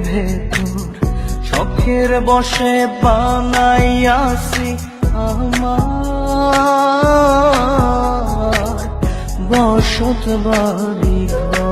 ভেতর শখের বসে বানাইয়াছি আমার বসত বাড়ি ঘর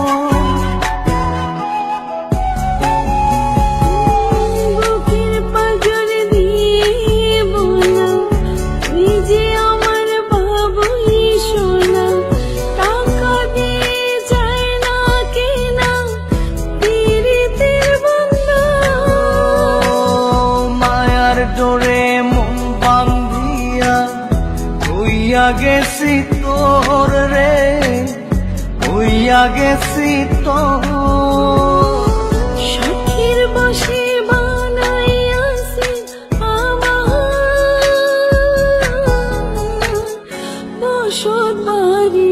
হইয়া গেছি তোর রে হইয়া গেছি তোর। সখীর বাড়ি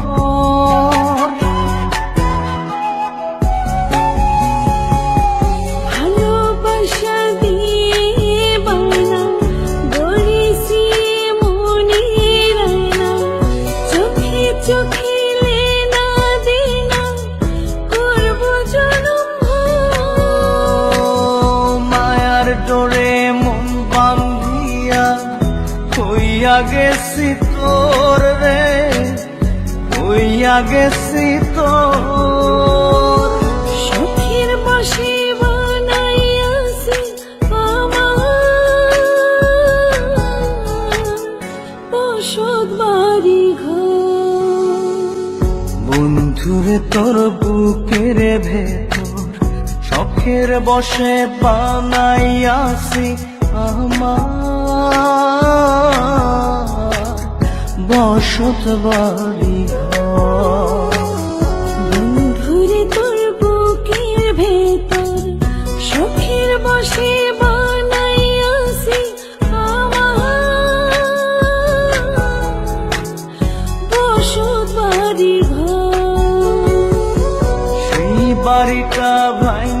মায়ার মন বান্ধিয়া হইয়া গেছি তোর রে হইয়া গেছি তোর। সুখের বসে বন্ধুরে তোর বুকের ভেতর শখের বসে বানাইয়াছি আমার বসত বাড়ি বন্ধুরে তোর বুকের ভেতর সুখের বসে বানাইয়াছি আমার বসত বাড়ি ঘর। সেই বাড়িটা ভাঙ্গা